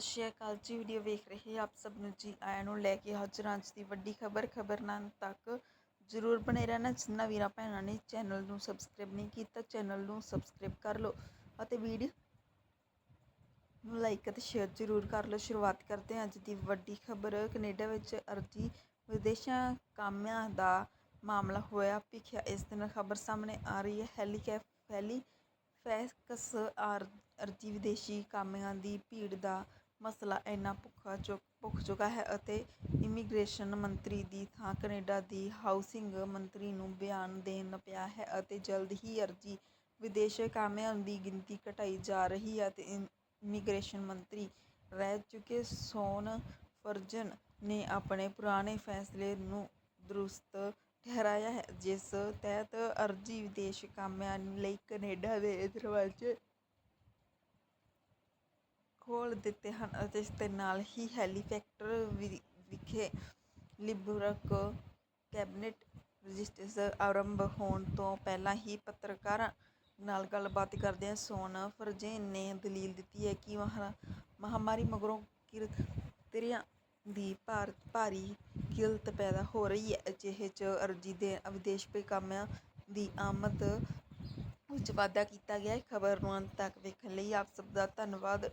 ਸਤਿ ਸ਼੍ਰੀ ਅਕਾਲ ਜੀ ਵੀਡੀਓ ਵੇਖ ਰਹੇ ਆਪ ਸਭ ਨੂੰ ਜੀ, ਆਇਆਂ ਨੂੰ ਲੈ ਕੇ ਹਾਜ਼ਰ ਹਾਂ ਅੱਜ ਦੀ ਵੱਡੀ ਖਬਰ ਖਬਰ ਤੱਕ ਜ਼ਰੂਰ ਬਣੇ ਰਹਿਣਾ, ਜਿੰਨਾ ਵੀਰਾਂ ਭੈਣਾਂ ਨੇ ਚੈਨਲ ਨੂੰ ਸਬਸਕ੍ਰਾਈਬ ਨਹੀਂ ਕੀਤਾ, ਚੈਨਲ ਨੂੰ ਸਬਸਕ੍ਰਾਈਬ ਕਰ ਲਓ ਅਤੇ ਵੀਡੀਓ ਨੂੰ ਲਾਈਕ ਅਤੇ ਸ਼ੇਅਰ ਜ਼ਰੂਰ ਕਰ ਲਓ। ਸ਼ੁਰੂਆਤ ਕਰਦੇ ਹਾਂ ਅੱਜ ਦੀ ਵੱਡੀ ਖਬਰ, ਕੈਨੇਡਾ ਵਿੱਚ ਅਰਜੀ ਵਿਦੇਸ਼ਾਂ ਕਾਮਿਆਂ ਦਾ ਮਾਮਲਾ ਹੋਇਆ ਭਿਖਿਆ। ਇਸ ਦਿਨ ਖਬਰ ਸਾਹਮਣੇ ਆ ਰਹੀ ਹੈ, ਹੈਲੀਕੈਫ ਫੈਲੀ ਫੈਕਸ ਆਰ ਅਰਜੀ ਵਿਦੇਸ਼ੀ ਕਾਮਿਆਂ ਦੀ ਭੀੜ ਦਾ ਮਸਲਾ ਇੰਨਾ ਭੁੱਖਾ ਚੁੱਕ ਭੁੱਖ ਚੁੱਕਾ ਹੈ ਅਤੇ ਇਮੀਗ੍ਰੇਸ਼ਨ ਮੰਤਰੀ ਦੀ ਥਾਂ ਕੈਨੇਡਾ ਦੀ ਹਾਊਸਿੰਗ ਮੰਤਰੀ ਨੂੰ ਬਿਆਨ ਦੇਣ ਪਿਆ ਹੈ ਅਤੇ ਜਲਦ ਹੀ ਅਰਜੀ ਵਿਦੇਸ਼ੀ ਕਾਮਿਆਂ ਦੀ ਗਿਣਤੀ ਘਟਾਈ ਜਾ ਰਹੀ ਹੈ ਅਤੇ ਇਮੀਗ੍ਰੇਸ਼ਨ ਮੰਤਰੀ ਰਹਿ ਚੁੱਕੇ ਸੋਨ ਫਰਜਨ ਨੇ ਆਪਣੇ ਪੁਰਾਣੇ ਫੈਸਲੇ ਨੂੰ ਦਰੁਸਤ ਠਹਿਰਾਇਆ ਹੈ, ਜਿਸ ਤਹਿਤ ਅਰਜੀ ਵਿਦੇਸ਼ ਕਾਮਿਆਂ ਲਈ ਕੈਨੇਡਾ ਦੇ ਦਰਵਾਜ਼ੇ ਖੋਲ੍ਹ ਦਿੱਤੇ ਹਨ ਅਤੇ ਇਸ ਦੇ ਨਾਲ ਹੀ ਹੈਲੀਫੈਕਟਰ ਵਿ- ਵਿਖੇ ਲਿਬਰਕ ਕੈਬਨਿਟ ਰਜਿਸਟਰ ਆਰੰਭ ਹੋਣ ਤੋਂ ਪਹਿਲਾਂ ਹੀ ਪੱਤਰਕਾਰਾਂ ਨਾਲ ਗੱਲਬਾਤ ਕਰਦਿਆਂ ਸੋਨ ਫਰਜੇਨ ਨੇ ਦਲੀਲ ਦਿੱਤੀ ਹੈ ਕਿ ਮਹਾ, ਮਹਾਮਾਰੀ ਮਗਰੋਂ ਕਿਰਤਰੀਆਂ ਦੀ ਭਾਰ, ਭਾਰੀ ਕਿਲਤ ਪੈਦਾ ਹੋ ਰਹੀ ਹੈ। ਅਜਿਹੇ 'ਚ ਅਰਜੀ ਦੇ ਵਿਦੇਸ਼ ਕਾਮਿਆਂ ਦੀ ਆਮਦ ਵਿੱਚ ਵਾਧਾ ਕੀਤਾ ਗਿਆ ਹੈ। ਖਬਰ ਨੂੰ ਅੰਤ ਤੱਕ ਵੇਖਣ ਲਈ ਆਪ ਸਭ ਦਾ ਧੰਨਵਾਦ।